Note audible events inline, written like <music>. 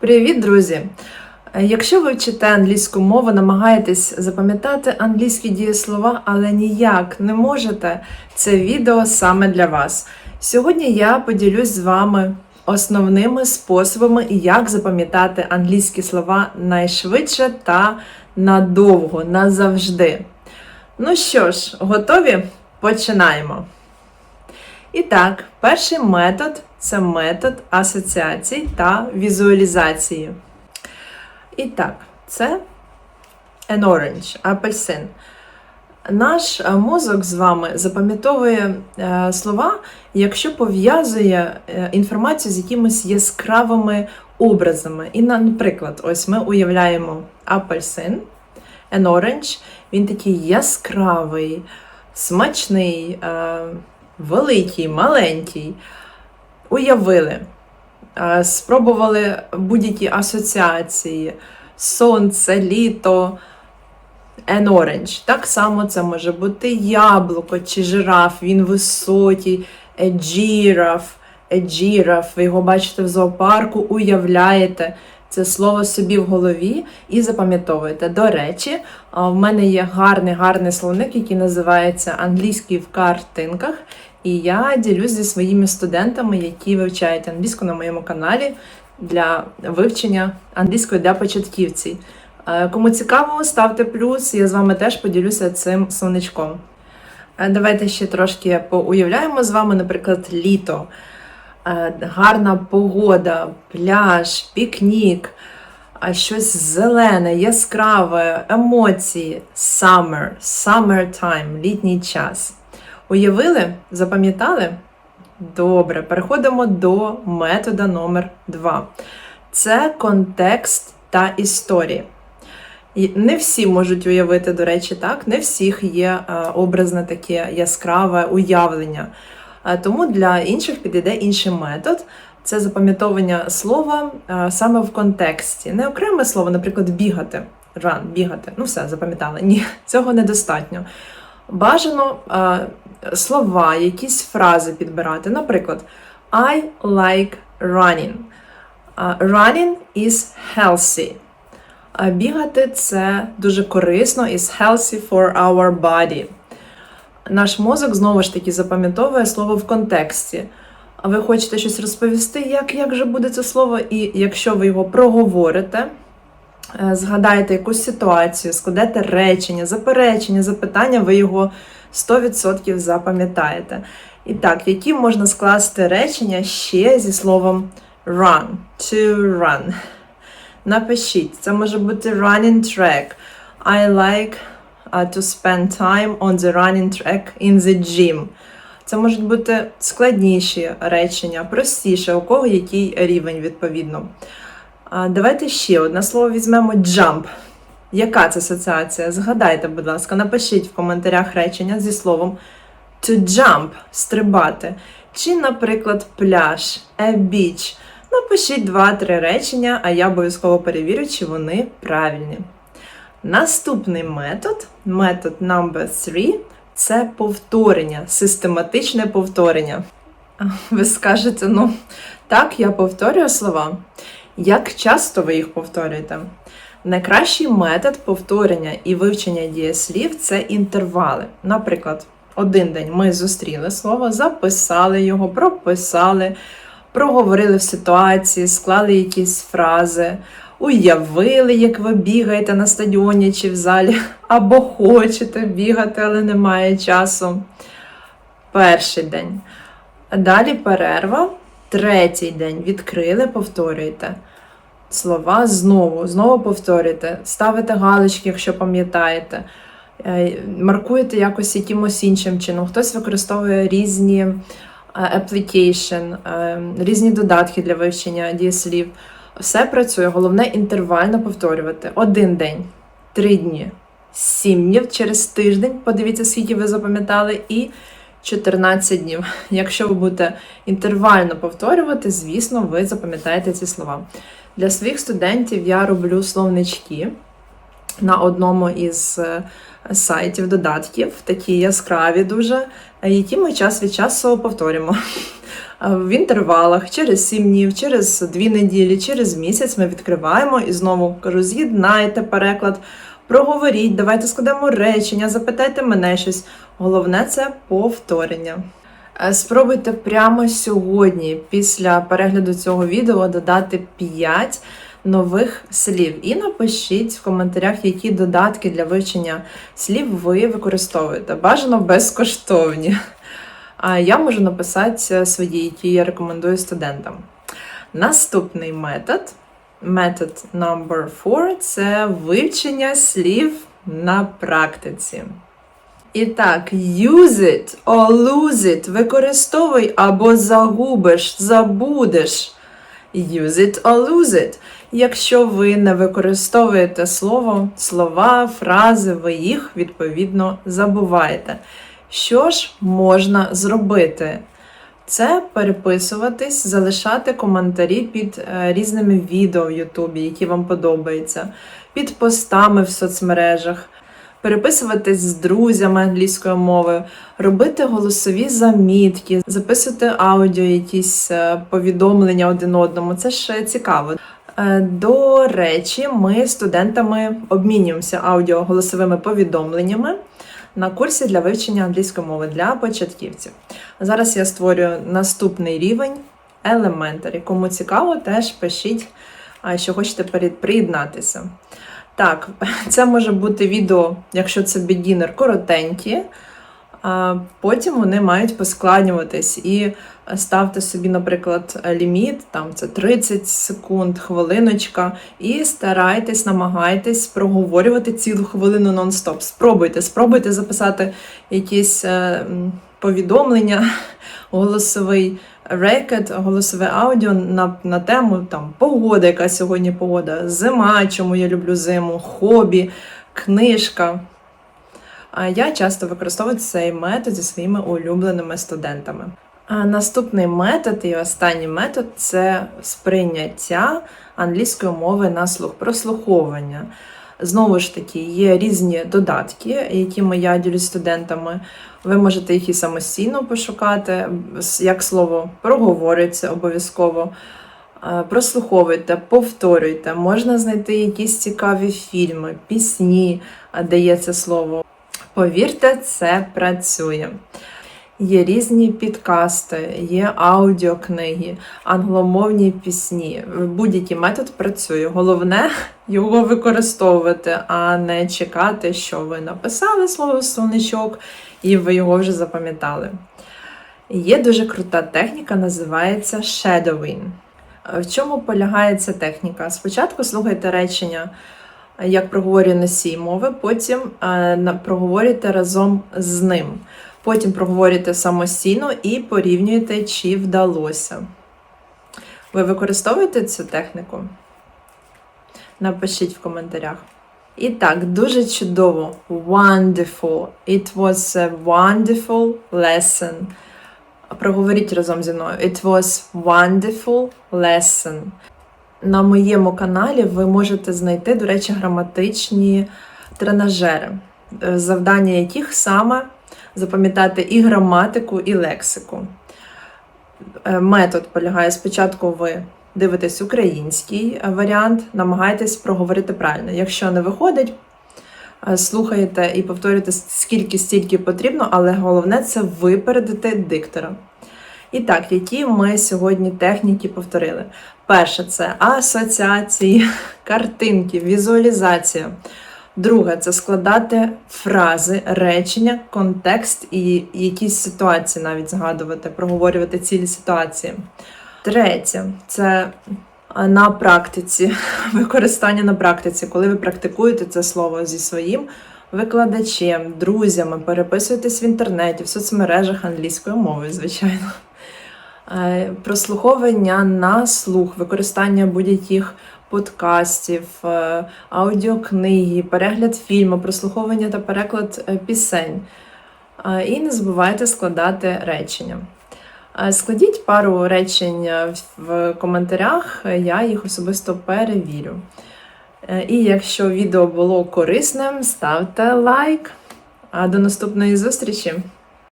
Привіт, друзі! Е, Якщо ви вчите англійську мову, намагаєтесь запам'ятати англійські дієслова, але ніяк не можете, це відео саме для вас. Сьогодні я поділюсь з вами основними способами, як запам'ятати англійські слова найшвидше та надовго, назавжди. Ну що ж, готові? Починаємо. І так, перший метод це метод асоціацій та візуалізації. І так, це an orange, апельсин. Наш е, мозок з вами запам'ятовує е, слова, якщо пов'язує е, інформацію з якимись яскравими образами. І, наприклад, ось ми уявляємо апельсин, an orange, він такий яскравий, смачний, великий, маленький. Уявили, спробували будь-які асоціації, сонце, літо, an orange. Так само це може бути яблуко чи жираф, він високий, a giraffe. Ви його бачите в зоопарку, уявляєте це слово собі в голові і запам'ятовуєте. До речі, в мене є гарний гарний словник, який називається Англійський в картинках. І я ділюсь зі своїми студентами, які вивчають англійську на моєму каналі для вивчення англійської для початківців. Е, Кому цікаво, ставте плюс, я з вами теж поділюся цим сонечком. Е, Давайте ще трошки поуявляємо з вами, наприклад, літо, Е, гарна погода, пляж, пікнік, щось зелене, яскраве, емоції, summer, summertime, літній час. Уявили? Запам'ятали? Добре, переходимо до метода номер 2. Це контекст та історії. Не всі можуть уявити, до речі, так, не всіх є е, образне таке яскраве уявлення. Е, Тому для інших підійде інший метод. Це запам'ятовування слова е, саме в контексті. Не окреме слово, наприклад, бігати. Run, бігати. Ну все, запам'ятали. Ні, цього недостатньо. Бажано слова, якісь фрази підбирати. Наприклад, I like running. Running is healthy. А бігати це дуже корисно, is healthy for our body. Наш мозок знову ж таки запам'ятовує слово в контексті. А ви хочете щось розповісти, як, як же буде це слово, і якщо ви його проговорите, е, згадаєте якусь ситуацію, складете речення, заперечення, запитання, ви його 100% запам'ятаєте. І так, які можна скласти речення ще зі словом run, to run. Напишіть, це може бути running track. I like uh, to spend time on the running track in the gym. Це можуть бути складніші речення, простіше, у кого який рівень відповідно. А, Давайте ще одне слово візьмемо jump. Яка це асоціація? Згадайте, будь ласка, напишіть в коментарях речення зі словом to jump стрибати. Чи, наприклад, пляж, a beach. Напишіть два-три речення, а я обов'язково перевірю, чи вони правильні. Наступний метод, метод number 3, це повторення, систематичне повторення. Ви скажете, ну так, я повторюю слова. Як часто ви їх повторюєте? Найкращий метод повторення і вивчення дієслів це інтервали. Наприклад, один день ми зустріли слово, записали його, прописали, проговорили в ситуації, склали якісь фрази, уявили, як ви бігаєте на стадіоні чи в залі, <laughs> або хочете бігати, але немає часу. Перший день. Далі перерва. Третій день відкрили, повторюєте. Слова знову, знову повторюєте, ставите галочки, якщо пам'ятаєте, Е, маркуєте якось якимось іншим чином. Хтось використовує різні е, application, е, різні додатки для вивчення дієслів. Все працює, головне інтервально повторювати. Один день, три дні, сім днів через тиждень. Подивіться, скільки ви запам'ятали, і 14 днів. Якщо ви будете інтервально повторювати, звісно, ви запам'ятаєте ці слова. Для своїх студентів я роблю словнички на одному із е, сайтів додатків, такі яскраві дуже, які ми час від часу повторюємо. <laughs> в інтервалах через 7 днів, через 2 неділі, через місяць ми відкриваємо і знову кажу: з'єднайте переклад, проговоріть, давайте складемо речення, запитайте мене щось. Головне це повторення. Е, Спробуйте прямо сьогодні, після перегляду цього відео, додати 5 нових слів. І напишіть в коментарях, які додатки для вивчення слів ви використовуєте. Бажано безкоштовні. А я можу написати свої, які я рекомендую студентам. Наступний метод, метод number 4 це вивчення слів на практиці. І так, use it or lose it. Використовуй або загубиш, забудеш. Use it or lose it. Якщо ви не використовуєте слово, слова, фрази, ви їх відповідно забуваєте. Що ж можна зробити? Це переписуватись, залишати коментарі під е, різними відео в Ютубі, які вам подобаються, під постами в соцмережах, переписуватись з друзями англійською мовою, робити голосові замітки, записувати аудіо, якісь е, повідомлення один одному. Це ж цікаво. Е, До речі, ми студентами обмінюємося аудіоголосовими повідомленнями на курсі для вивчення англійської мови для початківців. Зараз я створюю наступний рівень Elementary. Кому цікаво, теж пишіть, що хочете приєднатися. Так, це може бути відео, якщо це beginner, коротенькі. А потім вони мають поскладнюватись і ставте собі, наприклад, ліміт, там це 30 секунд, хвилиночка, і старайтесь, намагайтесь проговорювати цілу хвилину нон-стоп. Спробуйте, спробуйте записати якісь е, повідомлення, голосовий рекет, голосове аудіо на, на тему там погода, яка сьогодні погода, зима, чому я люблю зиму, хобі, книжка. Я часто використовую цей метод зі своїми улюбленими студентами. А Наступний метод і останній метод це сприйняття англійської мови на слух, прослуховування. Знову ж таки, є різні додатки, якими я ділюсь студентами. Ви можете їх і самостійно пошукати, як слово проговорюється обов'язково. Е, Прослуховуйте, повторюйте, можна знайти якісь цікаві фільми, пісні, е, де є це слово. Повірте, це працює. Є різні підкасти, є аудіокниги, англомовні пісні. Будь-який метод працює. Головне <laughs> його використовувати, а не чекати, що ви написали слово словничок і ви його вже запам'ятали. Є дуже крута техніка, називається shadowing. В чому полягає ця техніка? Спочатку слухайте речення, як проговорює носій мови, потім е, на- проговорюйте разом з ним. Потім проговорюйте самостійно і порівнюйте, чи вдалося. Ви використовуєте цю техніку? Напишіть в коментарях. І так, дуже чудово. Wonderful. It was a wonderful lesson. Проговоріть разом зі мною. It was wonderful lesson. На моєму каналі ви можете знайти, до речі, граматичні тренажери, е, завдання яких саме запам'ятати і граматику, і лексику. Е, Метод полягає спочатку ви дивитесь український е, варіант, намагаєтесь проговорити правильно. Якщо не виходить, е, слухаєте і повторюєте скільки стільки потрібно, але головне це випередити диктора. І так, які ми сьогодні техніки повторили? Перше це асоціації, <laughs> картинки, візуалізація. Друге це складати фрази, речення, контекст і якісь ситуації навіть згадувати, проговорювати цілі ситуації. Третє це на практиці, <laughs> використання на практиці, коли ви практикуєте це слово зі своїм викладачем, друзями, переписуєтесь в інтернеті, в соцмережах англійською мовою, звичайно. Е, Прослуховування на слух, використання будь-яких подкастів, е, аудіокниги, перегляд фільму, прослуховування та переклад е, пісень. І не забувайте складати речення. Складіть пару речень в коментарях, я їх особисто перевірю. І якщо відео було корисним, ставте лайк. А до наступної зустрічі!